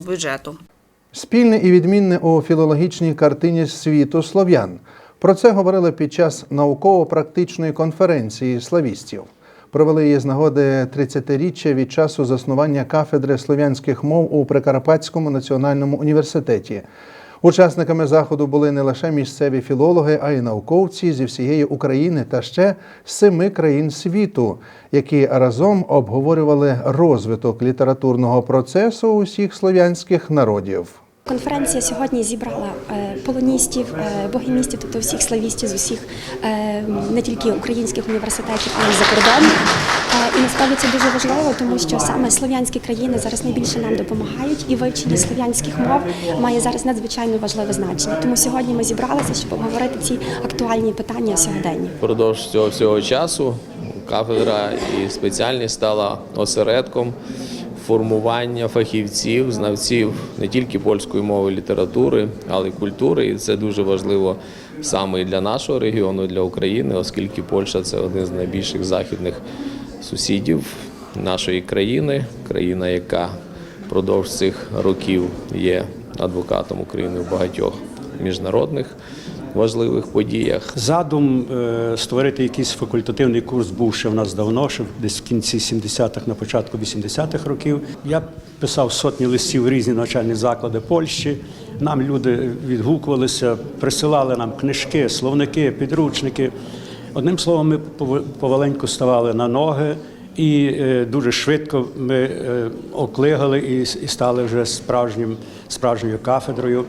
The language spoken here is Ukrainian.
бюджету. Спільне і відмінне у філологічній картині світу слов'ян. Про це говорили під час науково-практичної конференції славістів. Провели її з нагоди 30-річчя від часу заснування кафедри слов'янських мов у Прикарпатському національному університеті. Учасниками заходу були не лише місцеві філологи, а й науковці зі всієї України та ще семи країн світу, які разом обговорювали розвиток літературного процесу усіх слов'янських народів. Конференція сьогодні зібрала е, полоністів, е, богемістів, тобто всіх славістів з усіх е, не тільки українських університетів, але й закордонних. Насправді це дуже важливо, тому що саме слов'янські країни зараз найбільше нам допомагають, і вивчення слов'янських мов має зараз надзвичайно важливе значення. Тому сьогодні ми зібралися, щоб обговорити ці актуальні питання сьогодення. Впродовж цього всього часу кафедра і спеціальність стала осередком формування фахівців, знавців не тільки польської мови, літератури, але й культури. І це дуже важливо саме і для нашого регіону, і для України, оскільки Польща це один з найбільших західних сусідів нашої країни, країна, яка впродовж цих років є адвокатом України в багатьох міжнародних важливих подіях. Задум е, створити якийсь факультативний курс був ще в нас давно, ще десь в кінці 70-х, на початку 80-х років. Я писав сотні листів в різні навчальні заклади Польщі. Нам люди відгукувалися, присилали нам книжки, словники, підручники. Одним словом, ми пов- поваленьку ставали на ноги. І е, дуже швидко ми е, оклигали і стали вже справжнім, справжньою кафедрою.